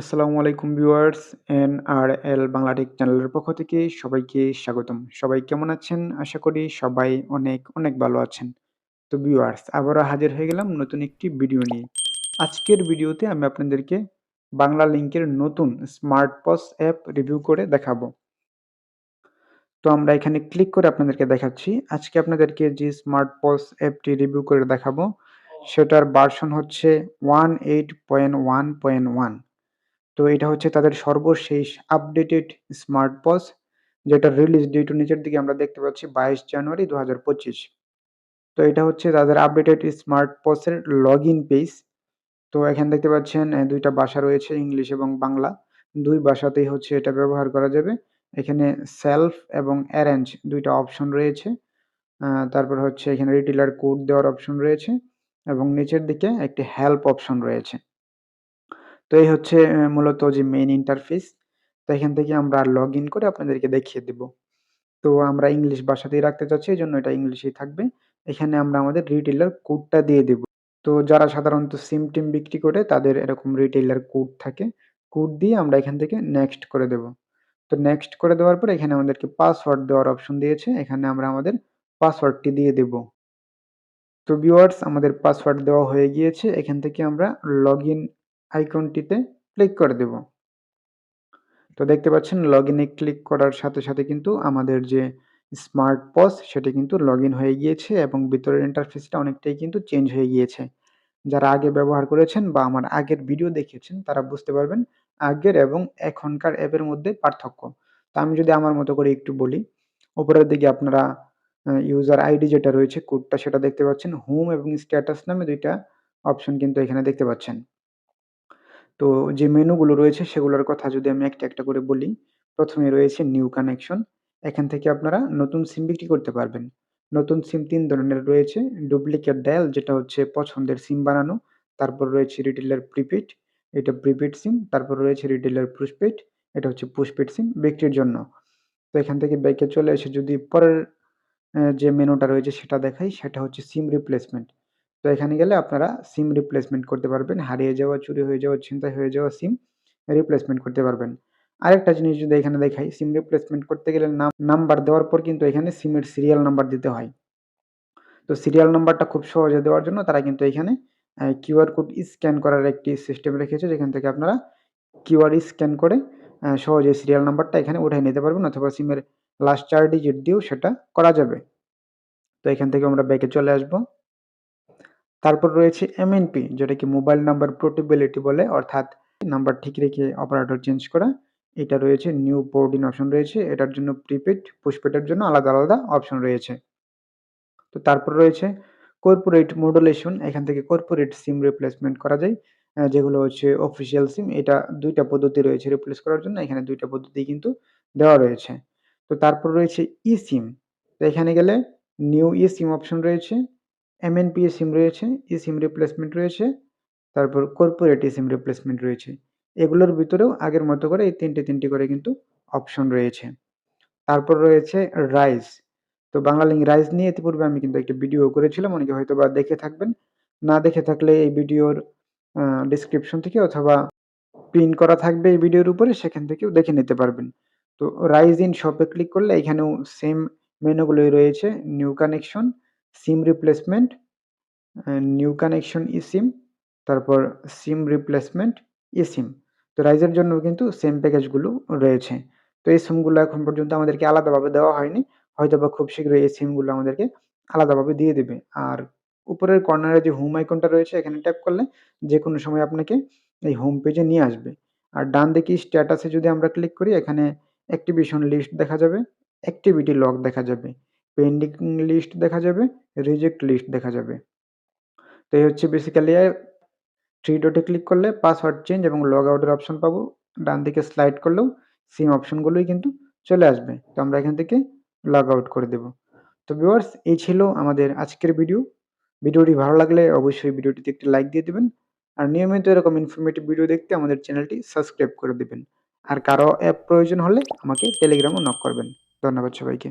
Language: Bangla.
আসসালামু আলাইকুম viewers N R L Bangla tech চ্যানেলের পক্ষ থেকে সবাইকে স্বাগতম। সবাই কেমন আছেন? আশা করি সবাই অনেক অনেক ভালো আছেন। তো ভিউয়ার্স, আবারও হাজির হয়ে গেলাম নতুন একটি ভিডিও নিয়ে। আজকের ভিডিওতে আমি আপনাদেরকে বাংলা লিঙ্কের নতুন স্মার্ট পস অ্যাপ রিভিউ করে দেখাবো। তো আমরা এখানে ক্লিক করে আপনাদেরকে দেখাচ্ছি। আজকে আপনাদেরকে যে স্মার্ট পস অ্যাপটি রিভিউ করে দেখাবো, সেটার ভার্সন হচ্ছে one eight point one point one. তো এটা হচ্ছে তাদের সর্বশেষ আপডেটেড স্মার্ট পস যেটা রিলিজ ডেট নিচের দিকে আমরা দেখতে পাচ্ছি বাইশ জানুয়ারি দু হাজার পঁচিশ। তো এটা হচ্ছে তাদের আপডেটেড স্মার্ট পসের লগ ইন পেজ তো এখানে দেখতে পাচ্ছেন দুইটা ভাষা রয়েছে ইংলিশ এবং বাংলা। দুই ভাষাতেই হচ্ছে এটা ব্যবহার করা যাবে। এখানে সেলফ এবং অ্যারেঞ্জ দুইটা অপশন রয়েছে। তারপর হচ্ছে এখানে রিটেলার কোড দেওয়ার অপশন রয়েছে। এবং নিচের দিকে একটি হেল্প অপশন রয়েছে। তো এই হচ্ছে মূলত যে মেইন ইন্টারফেস তো এখান থেকে আমরা লগ ইন করে আপনাদেরকে দেখিয়ে দেব। তো আমরা ইংলিশ ভাষাতেই রাখতে চাচ্ছি, এই জন্য এটা ইংলিশেই থাকবে। এখানে আমরা আমাদের রিটেলার কোডটা দিয়ে দেব। তো যারা সাধারণত সিম টিম বিক্রি করে, তাদের এরকম রিটেলার কোড থাকে। কোড দিয়ে আমরা এখান থেকে নেক্সট করে দেব। তো নেক্সট করে দেওয়ার পর এখানে আমাদেরকে পাসওয়ার্ড দেওয়ার অপশন দিয়েছে। এখানে আমরা আমাদের পাসওয়ার্ডটি দিয়ে দেব। তো ভিউয়ার্স আমাদের পাসওয়ার্ড দেওয়া হয়ে গিয়েছে। এখান থেকে আমরা লগ ইন আইকনটিতে ক্লিক করে দেব। তো দেখতে পাচ্ছেন লগ ইনে ক্লিক করার সাথে সাথে কিন্তু আমাদের যে স্মার্ট পস সেটি কিন্তু লগ হয়ে গিয়েছে এবং ভিতরের ইন্টারফেসটা অনেকটাই কিন্তু চেঞ্জ হয়ে গিয়েছে। যারা আগে ব্যবহার করেছেন বা আমার আগের ভিডিও দেখেছেন, তারা বুঝতে পারবেন আগের এবং এখনকার অ্যাপের মধ্যে পার্থক্য। তা আমি যদি আমার মতো করে একটু বলি, উপরের দিকে আপনারা ইউজার আইডি যেটা রয়েছে কোডটা সেটা দেখতে পাচ্ছেন। হোম এবং স্ট্যাটাস নামে দুইটা অপশন কিন্তু এখানে দেখতে পাচ্ছেন। তো যে মেনুগুলো রয়েছে সেগুলোর কথা যদি আমি একটা একটা করে বলি, প্রথমে রয়েছে নিউ কানেকশন এখান থেকে আপনারা নতুন সিম বিক্রি করতে পারবেন। নতুন সিম তিন ধরনের রয়েছে ডুপ্লিকেট ডায়াল যেটা হচ্ছে পছন্দের সিম বানানো, তারপর রয়েছে রিটেলার প্রিপেড এটা প্রিপেড সিম তারপর রয়েছে রিটেলার পুষপেড এটা হচ্ছে পুষপেড সিম বিক্রির জন্য। তো এখান থেকে ব্যাকে চলে এসে যদি পরের যে মেনুটা রয়েছে সেটা দেখাই, সেটা হচ্ছে সিম রিপ্লেসমেন্ট তো এখানে গেলে আপনারা সিম রিপ্লেসমেন্ট করতে পারবেন। হারিয়ে যাওয়া, চুরি হয়ে যাওয়া, ছিনতাই হয়ে যাওয়া সিম রিপ্লেসমেন্ট করতে পারবেন। আরেকটা জিনিস যদি এখানে দেখাই সিম রিপ্লেসমেন্ট করতে গেলে নাম নাম্বার দেওয়ার পর কিন্তু এখানে সিমের সিরিয়াল নাম্বার দিতে হয়। তো সিরিয়াল নাম্বারটা খুব সহজে দেওয়ার জন্য তারা কিন্তু এখানে কিউআর কোড স্ক্যান করার একটি সিস্টেম রেখেছে, যেখান থেকে আপনারা কিউআর স্ক্যান করে সহজে সিরিয়াল নাম্বারটা এখানে উঠে নিতে পারবেন অথবা সিমের লাস্ট চার ডিজিট দিয়েও সেটা করা যাবে। তো এখান থেকে আমরা ব্যাকে চলে আসব। তারপর রয়েছে এমএনপি যেটাকে মোবাইল নাম্বার পোর্টেবিলিটি বলে, অর্থাৎ নাম্বার ঠিক রেখে অপারেটর চেঞ্জ করা। এটা রয়েছে নিউ পোর্টিন অপশন রয়েছে, এটার জন্য প্রিপেড পোস্টপেডের জন্য আলাদা আলাদা অপশন রয়েছে। তো তারপর রয়েছে কর্পোরেট মডুলেশন এখান থেকে কর্পোরেট সিম রিপ্লেসমেন্ট করা যায় যেগুলো হচ্ছে অফিসিয়াল সিম এটা দুইটা পদ্ধতি রয়েছে রিপ্লেস করার জন্য, এখানে দুইটা পদ্ধতি কিন্তু দেওয়া রয়েছে। তো তারপর রয়েছে ই সিম তো এখানে গেলে নিউ ই সিম অপশন রয়েছে এমএনপি সিম রয়েছে ই সিম রিপ্লেসমেন্ট রয়েছে, তারপর কর্পোরেট ই সিম রিপ্লেসমেন্ট রয়েছে। এগুলোর ভিতরেও আগের মতো করে এই তিনটে তিনটি করে কিন্তু অপশন রয়েছে। তারপর রয়েছে রাইস তো বাংলা লিঙ্ক রাইস নিয়ে ইতিপূর্বে আমি কিন্তু একটা ভিডিও করেছিলাম, অনেকে হয়তো বা দেখে থাকবেন। না দেখে থাকলে এই ভিডিওর ডিসক্রিপশন থেকে অথবা পিন করা থাকবে এই ভিডিওর উপরে, সেখান থেকেও দেখে নিতে পারবেন। তো রাইজ ইন শপে ক্লিক করলে এখানেও সেম মেনুগুলোই রয়েছে new connection SIM replacement new connection e SIM তারপর সিম রিপ্লেসমেন্ট ই সিম তো রাইজের জন্য কিন্তু সেম প্যাকেজগুলো রয়েছে। তো এই সিমগুলো এখন পর্যন্ত আমাদেরকে আলাদাভাবে দেওয়া হয়নি। হয়তো বা খুব শীঘ্রই এই সিমগুলো আমাদেরকে আলাদাভাবে দিয়ে দেবে। আর উপরের কর্নারে যে হোম আইকনটা রয়েছে, এখানে ট্যাপ করলে যে কোনো সময় আপনাকে এই হোম পেজে নিয়ে আসবে। আর ডান দিকে স্ট্যাটাসে যদি আমরা ক্লিক করি, এখানে অ্যাক্টিভেশন লিস্ট দেখা যাবে অ্যাক্টিভিটি লগ দেখা যাবে। পেন্ডিং লিস্ট দেখা যাবে রিজেক্ট লিস্ট দেখা যাবে। তো এই হচ্ছে বেসিক্যালি থ্রি ডটে ক্লিক করলে পাসওয়ার্ড চেঞ্জ এবং লগ আউটের অপশন পাবো। ডান দিকে স্লাইড করলেও সেম অপশনগুলোই কিন্তু চলে আসবে। তো আমরা এখান থেকে লগ আউট করে দেব। তো ভিউয়ার্স এই ছিল আমাদের আজকের ভিডিও ভিডিওটি ভালো লাগলে অবশ্যই ভিডিওটিতে একটি লাইক দিয়ে দেবেন। আর নিয়মিত এরকম ইনফরমেটিভ ভিডিও দেখতে আমাদের চ্যানেলটি সাবস্ক্রাইব করে দেবেন। আর কারও অ্যাপ প্রয়োজন হলে আমাকে টেলিগ্রামও নক করবেন। ধন্যবাদ সবাইকে।